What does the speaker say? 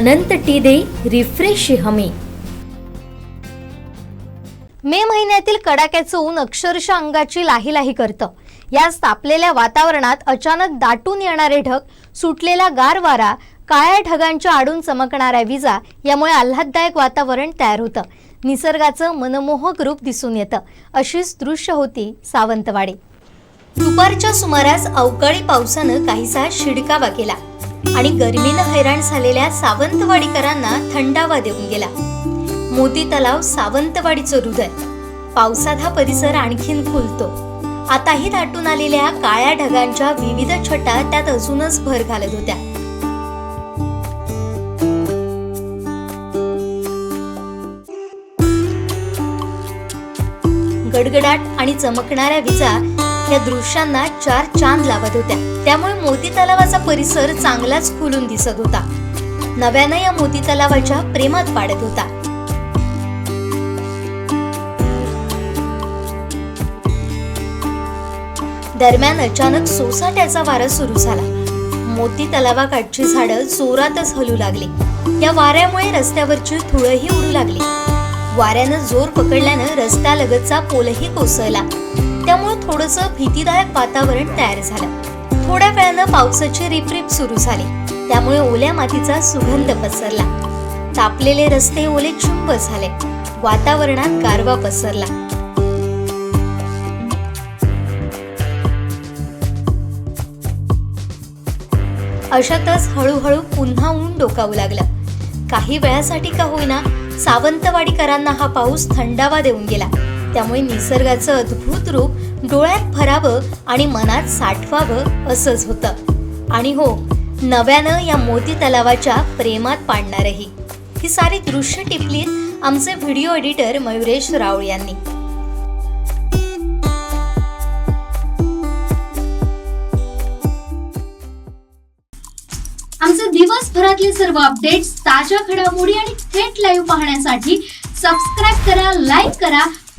अनंत T दे refresh हमी. मे महिन्यातील कडाक्याचं ऊन अक्षरशः अंगाची लाही लाही करतं. याच तापलेल्या वातावरणात अचानक दाटून येणारे ढग सुटलेला गार वारा काळ्या ढगांच्या आडून चमकणाऱ्या विजा यामुळे आल्हाददायक वातावरण तयार होतं. निसर्गाचं मनमोहक रूप दिसून येतं. अशीच दृश्य होती सावंतवाडी. दुपारच्या सुमारास अवकाळी पावसानं काहीसा शिडकावा केला. आणि गर्मीनं हैराण झालेल्या सावंतवाडीकरांना थंडावा देऊन गेला. मोती तलाव सावंतवाडीचं हृदय. पावसात हा परिसर आणखीन फुलतो आताही दाटून आलेल्या काळ्या ढगांच्या विविध छटा त्यात अजूनच भर घालत होत्या. गडगडाट आणि चमकणाऱ्या विजा या दृश्यांना चार चांद लावत होत्या. त्यामुळे मोती तलावाचा परिसर चांगलाच खुलून दिसत होता. नव्यानं या मोती तलावाच्या प्रेमात पाडत होता. दरम्यान अचानक सोसाट्याचा वारा सुरू झाला. मोती तलावाकाठची झाडं जोरातच हलू लागली. या वाऱ्यामुळे रस्त्यावरची धुळही उडू लागली. वाऱ्यानं जोर पकडल्यानं रस्त्यालगतचा पोलही कोसळला. त्यामुळे थोडस भीतीदायक वातावरण तयार झालं. थोड्या वेळानं पावसाची रिपरिप सुरू झाली. त्यामुळे ओल्या मातीचा सुगंध पसरला. तापलेले रस्ते ओले चुंब झाले. वातावरणात गारवा पसरला. अशातच हळूहळू पुन्हा ऊन डोकावू लागलं. काही वेळासाठी का होईना सावंतवाडीकरांना हा पाऊस थंडावा देऊन गेला. त्यामुळे निसर्गाचं अद्भुत रूप डोळ्यात भरावं आणि मनात साठवावं असंच होतं. आणि हो नव्यानं या मोती तलावाच्या प्रेमात पाडणारही. ही सारी दृश्य टिपलीत आमचे व्हिडिओ एडिटर मयुरेश राऊळ यांनी. आमचे दिवसभरातले सर्व अपडेट्स ताज्या घडामोडी आणि थेट लाईव्ह पाहण्यासाठी सबस्क्राईब करा लाईक करा